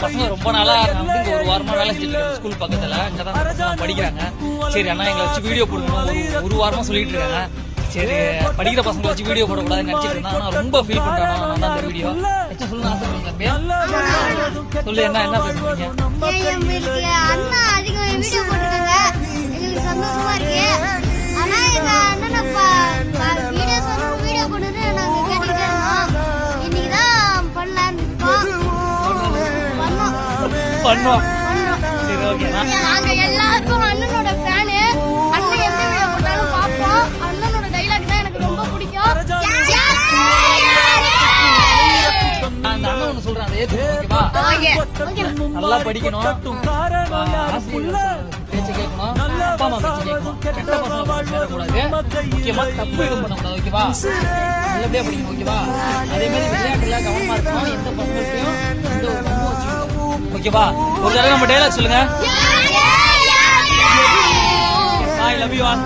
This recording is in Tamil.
பசங்க ரொம்ப நாளா வந்து ஒரு வாரமா வேலை செஞ்சுட்டு ஸ்கூல் பக்கத்துல. அங்க தான் பசங்க படிக்கிறாங்க. சரி அண்ணா எங்களை வச்சு வீடியோ போடணும் ஒரு வாரமா சொல்லிட்டு இருக்காங்க. சரி படிக்கிற பசங்களை வச்சு வீடியோ போடக்கூடாதுன்னு நினைச்சிட்டு ஆனா ரொம்ப ஃபீல் நான் தான் அந்த வீடியோ சொல்லணும் ஆசைப்படுறீங்க சொல்லு என்ன என்ன பேசுறீங்க? பண்ணோம் சரி ஓகேண்ணா நாங்க எல்லாருக்கும் அண்ணனோட ஃபேனு அண்ணன் எந்த வீடியோ போட்டாலும் பார்ப்போம். அண்ணனோட டைலாக் தான் எனக்கு ரொம்ப பிடிக்கும். நான் அந்த அண்ணன் ஒண்ணு சொல்றேன் அதை ஏத்து ஓகேவா? ஓகே ஓகே நல்லா படிக்கணும். பேச்சு கேட்கணும். அப்பா அம்மா பேச்சு கேட்கணும். கெட்ட பசங்க சேரக்கூடாது முக்கியமா தப்பு எதுவும் பண்ணக்கூடாது ஓகேவா? நல்லபடியா படிக்கணும் ஓகேவா? அதே மாதிரி விளையாட்டுல கவனமா இருக்கணும். எந்த பசங்கள்ட்டையும் ஓகேவா? ஒரு தடவை நம்ம டைலாக் சொல்லுங்க. I love you all.